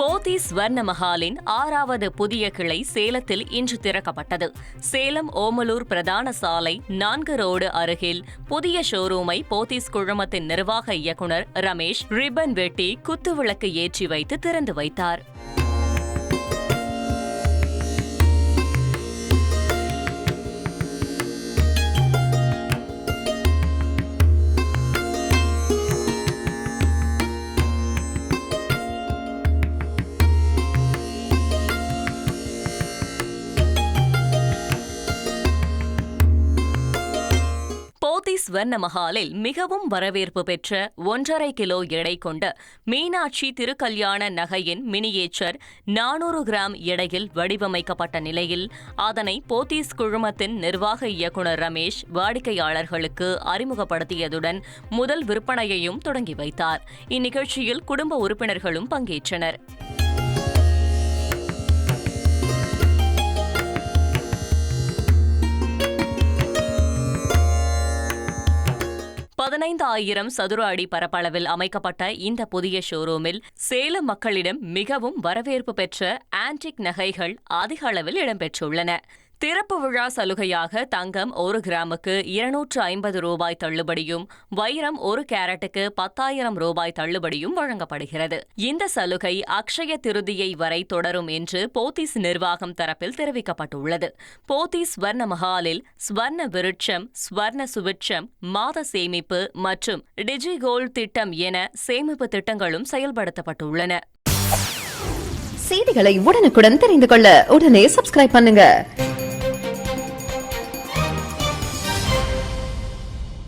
போதி ஸ்வர்ண மஹாலின் ஆறாவது புதிய கிளை சேலத்தில் இன்று திறக்கப்பட்டது. சேலம் ஓமலூர் பிரதான சாலை நான்கு ரோடு அருகில் புதிய ஷோரூமை போத்தீஸ் குழுமத்தின் நிர்வாக இயக்குனர் ரமேஷ் ரிப்பன் வெட்டி குத்துவிளக்கு ஏற்றி வைத்து திறந்து வைத்தார். ஸ்வர்ணமஹாலில் ஸ்வர்ண மஹாலில் மிகவும் வரவேற்பு பெற்ற ஒன்றரை கிலோ எடை கொண்ட மீனாட்சி திருக்கல்யாண நகையின் மினியேச்சர் நானூறு கிராம் எடையில் வடிவமைக்கப்பட்ட நிலையில் அதனை போத்தீஸ் குழுமத்தின் நிர்வாக இயக்குனர் ரமேஷ் வாடிக்கையாளர்களுக்கு அறிமுகப்படுத்தியதுடன் முதல் விற்பனையையும் தொடங்கி வைத்தார். இந்நிகழ்ச்சியில் குடும்ப உறுப்பினர்களும் பங்கேற்றனர். பதினைந்து ஆயிரம் சதுர அடி பரப்பளவில் அமைக்கப்பட்ட இந்த புதிய ஷோரூமில் சேலம் மக்களிடம் மிகவும் வரவேற்பு பெற்ற ஆன்டிக் நகைகள் அதிக அளவில் இடம்பெற்றுள்ளன திறப்பு விழா சலுகையாக தங்கம் ஒரு கிராமுக்கு இருநூற்று ஐம்பது ரூபாய் தள்ளுபடியும் வைரம் ஒரு கேரட்டுக்கு பத்தாயிரம் ரூபாய் தள்ளுபடியும் வழங்கப்படுகிறது. இந்த சலுகை அக்ஷய திருதியை வரை தொடரும் என்று போத்தீஸ் நிர்வாகம் தரப்பில் தெரிவிக்கப்பட்டுள்ளது. போத்தீஸ் ஸ்வர்ண மஹாலில் ஸ்வர்ண விருட்சம் ஸ்வர்ண சுவிட்சம் மாத சேமிப்பு மற்றும் டிஜி கோல்ட் திட்டம் என சேமிப்பு திட்டங்களும் செயல்படுத்தப்பட்டுள்ளன. செய்திகளை உடனுக்குடன் தெரிந்து கொள்ள உடனே சப்ஸ்கிரைப் பண்ணுங்க.